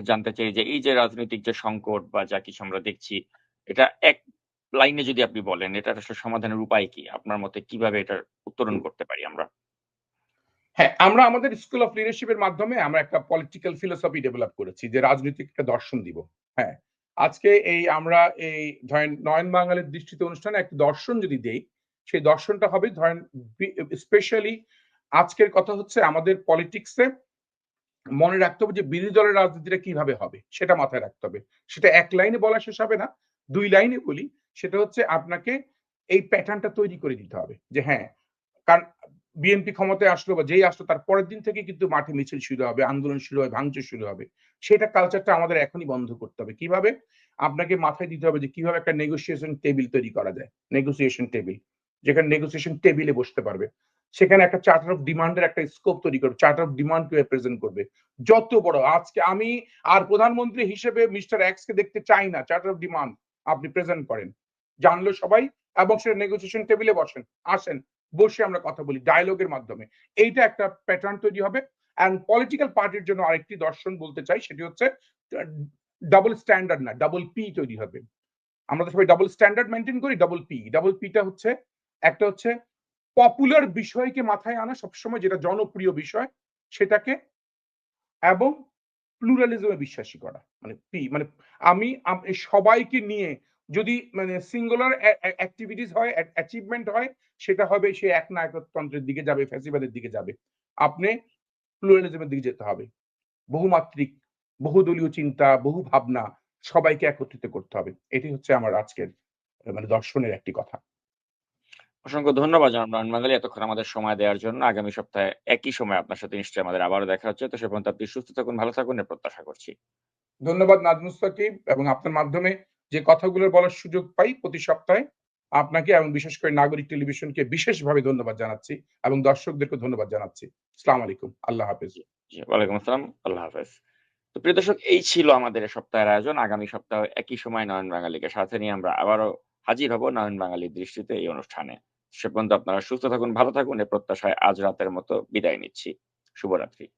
জানতে চাই যে এই যে রাজনৈতিক যে সংকট বা যা কিছু আমরা দেখছি, এটা এক লাইনে যদি আপনি বলেন এটার আসলে সমাধানের উপায় কি? আপনার মতে কীভাবে এটার উত্তরণ করতে পারি আমরা? হ্যাঁ, আমরা আমাদের স্কুল অফ লিডারশিপ এর মাধ্যমে আমরা একটা পলিটিক্যাল ফিলোসফি ডেভেলপ করেছি যে রাজনৈতিক একটা দর্শন দিব। হ্যাঁ, আজকে এই আমরা এই ধরেন নয়ন বাঙালির দৃষ্টিতে অনুষ্ঠানে একটা দর্শন যদি দেই, সেই দর্শনটা হবে ধরেন স্পেশালি আজকের কথা হচ্ছে আমাদের পলিটিক্স মনে রাখতে হবে যে বিরোধী দলের রাজনীতিটা কীভাবে হবে সেটা মাথায় রাখতে হবে। সেটা এক লাইনে বলা শেষ হবে না। ২ লাইনে বলি সেটা হচ্ছে আপনাকে এই প্যাটার্নটা তৈরি করে দিতে হবে। যে হ্যাঁ, কারণ বিএনপি ক্ষমতায় আসলো বা যেই আসলো তার পরের দিন থেকে কিন্তু মাঠে মিছিল শুরু হবে, আন্দোলন শুরু হবে, ভাঙচুর শুরু হবে। সেটা কালচারটা আমাদের এখনই বন্ধ করতে হবে। কীভাবে? আপনাকে মাথায় দিতে হবে যে কীভাবে একটা নেগোসিয়েশন টেবিল তৈরি করা যায়। Negotiation table. যেখানে নেগোসিয়েশন টেবিলে বসতে পারবে। সেখানে একটা চার্টার অফ ডিমান্ডের একটা স্কোপ তৈরি করবে। চার্টার অফ ডিমান্ড কে রিপ্রেজেন্ট করবে। যত বড় আজকে আমি আর প্রধানমন্ত্রী হিসেবে মিস্টার এক্স কে দেখতে চাই না। চার্টার অফ ডিমান্ড আপনি প্রেজেন্ট করেন। জানলো সবাই এবং সেটা নেগোসিয়েশন টেবিলে বসেন। আসেন, বসে আমরা কথা বলি ডায়লগের মাধ্যমে। এইটা একটা প্যাটার্ন তৈরি হবে। অ্যান্ড পলিটিক্যাল পার্টির জন্য আরেকটি দর্শন বলতে চাই সেটি হচ্ছে ডাবল স্ট্যান্ডার্ড না, ডাবল পি তৈরি হবে। আমরা তো সবাই ডাবল স্ট্যান্ডার্ড মেইনটেইন করি, ডাবল পি। ডাবল পি টা হচ্ছে একটা হচ্ছে পপুলার বিষয়কে মাথায় আনা সবসময় যেটা জনপ্রিয় বিষয় সেটাকে এবং প্লুরালিজমে বিশ্বাসী করা। মানে পি মানে আমি সবাইকে নিয়ে যদি মানে সিঙ্গুলার অ্যা অ্যা অ্যাক্টিভিটিস হয়, অ্যা অ্যাচিভমেন্ট হয় সেটা হবে সে এক নায়কতন্ত্রের দিকে যাবে, ফ্যাসিবাদের দিকে যাবে। আপনি প্লুরালিজমের দিকে যেতে হবে। বহুমাত্রিক, বহুদলীয় চিন্তা, বহু ভাবনা সবাইকে একত্রিত করতে হবে। এটি হচ্ছে আমার আজকের মানে দর্শনের একটি কথা। অসংখ্য ধন্যবাদ জনাব নয়ন বাঙালি এতক্ষণ আমাদের সময় দেওয়ার জন্য। আগামী সপ্তাহে একই সময়ে আপনার সাথে নিশ্চয়ই আমাদের আবারও দেখা হচ্ছে। তো সে পর্যন্ত আপনি সুস্থ থাকুন, ভালো থাকুন এর প্রত্যাশা করছি। ধন্যবাদ নাজমুস সাকিব এবং আপনার মাধ্যমে যে কথাগুলো বলার সুযোগ পাই প্রতি সপ্তাহে আপনাকে এবং বিশেষ করে নাগরিক টেলিভিশনকে বিশেষভাবে ধন্যবাদ জানাচ্ছি এবং দর্শকদেরকে ধন্যবাদ জানাচ্ছি। আসসালামু আলাইকুম। আল্লাহ হাফেজ। ওয়ালাইকুম আসসালাম। আল্লাহ হাফেজ। তো প্রিয় দর্শক এই ছিল আমাদের সপ্তাহের আয়োজন। আগামী সপ্তাহে একই সময় নয়ন বাঙালিকে সাথে নিয়ে আমরা আবারও হাজির হব নয়ন বাঙালির দৃষ্টিতে এই অনুষ্ঠানে। সে পর্যন্ত আপনারা সুস্থ থাকুন, ভালো থাকুন। এ প্রত্যাশায় আজ রাতের মতো বিদায় নিচ্ছি। শুভরাত্রি।